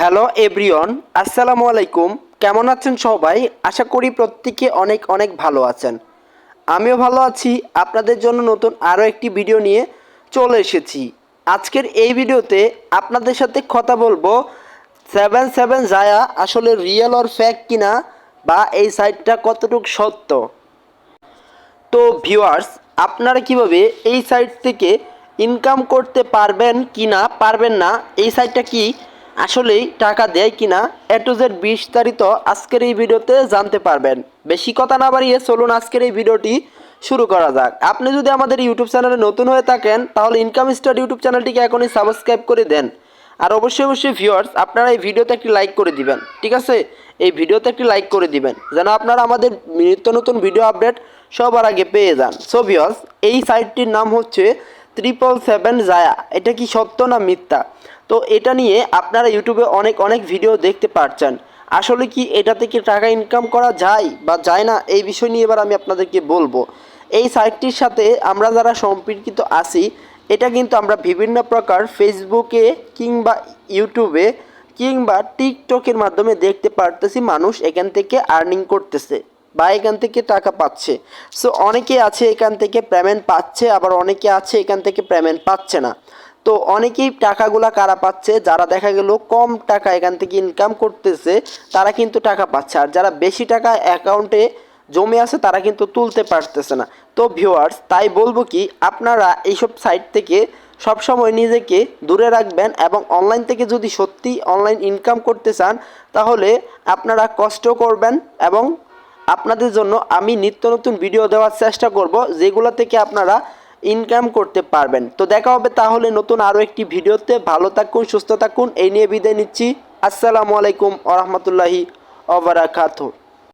Hello everyone আসসালামু আলাইকুম। কেমন আছেন সবাই? আশা করি প্রত্যেকে অনেক অনেক ভালো আছেন। আমিও ভালো আছি। আপনাদের জন্য নতুন আরও একটি ভিডিও নিয়ে চলে এসেছি। আজকের এই ভিডিওতে আপনাদের সাথে কথা বলব সেভেন সেভেন জায়া আসলে রিয়েল অর ফ্যাক কিনা বা এই সাইটটা কতটুকু সত্য। তো ভিউয়ার্স, আপনারা কীভাবে এই সাইট থেকে ইনকাম করতে পারবেন কি না পারবেন না, এই সাইটটা কি আসলেই টাকা দেয় কিনা এ টু বিস্তারিত আজকের এই ভিডিওতে জানতে পারবেন। বেশি কথা না বাড়িয়ে চলুন আজকের এই ভিডিওটি শুরু করা যাক। আপনি যদি আমাদের ইউটিউব চ্যানেলে নতুন হয়ে থাকেন, তাহলে ইনকাম স্টার ইউটিউব চ্যানেলটিকে এখনই সাবস্ক্রাইব করে দেন। আর অবশ্যই অবশ্যই ভিউয়ার্স আপনারা এই ভিডিওতে একটি লাইক করে দিবেন, ঠিক আছে? এই ভিডিওতে একটি লাইক করে দিবেন, যেন আপনারা আমাদের নিত্য নতুন ভিডিও আপডেট সবার আগে পেয়ে যান। সো ভিউয়ার্স এই সাইটটির নাম হচ্ছে ট্রিপল সেভেন জায়া এটা কি সত্য না মিথ্যা? তো এটা নিয়ে আপনারা ইউটিউবে অনেক অনেক ভিডিও দেখতে পারছেন। আসলে কি এটা থেকে টাকা ইনকাম করা যায় বা যায় না, এই বিষয় নিয়ে এবার আমি আপনাদেরকে বলব। এই সাইটটির সাথে আমরা যারা সম্পর্কিত আছি, এটা কিন্তু আমরা বিভিন্ন প্রকার ফেসবুকে কিংবা ইউটিউবে কিংবা টিকটকের মাধ্যমে দেখতে পারতেছি মানুষ এখান থেকে আর্নিং করতেছে। বা এখান থেকে টাকা পাচ্ছে। সো অনেকে আছে এখান থেকে পেমেন্ট পাচ্ছে, আবার অনেকে আছে এখান থেকে পেমেন্ট পাচ্ছে না। তো অনেকেই টাকাগুলা কারা পাচ্ছে? যারা দেখা গেল কম টাকা এখান থেকে ইনকাম করতেছে, তারা কিন্তু টাকা পাচ্ছে। আর যারা বেশি টাকা অ্যাকাউন্টে জমে আছে, তারা কিন্তু তুলতে পারতেছে না। তো ভিউয়ার্স তাই বলব কি, আপনারা এইসব সাইট থেকে সবসময় নিজেকে দূরে রাখবেন এবং অনলাইন থেকে যদি সত্যি অনলাইন ইনকাম করতে চান, তাহলে আপনারা কষ্ট করবেন এবং আপনাদের জন্য আমি নিত্য নতুন ভিডিও দেওয়ার চেষ্টা করব, যেগুলো থেকে আপনারা ইনকাম করতে পারবেন। তো দেখা হবে তাহলে নতুন আরও একটি ভিডিওতে। ভালো থাকুন, সুস্থ থাকুন, এই নিয়ে বিদায় নিচ্ছি। আসসালামু আলাইকুম আ রহমতুল্লাহি অবরাকাতু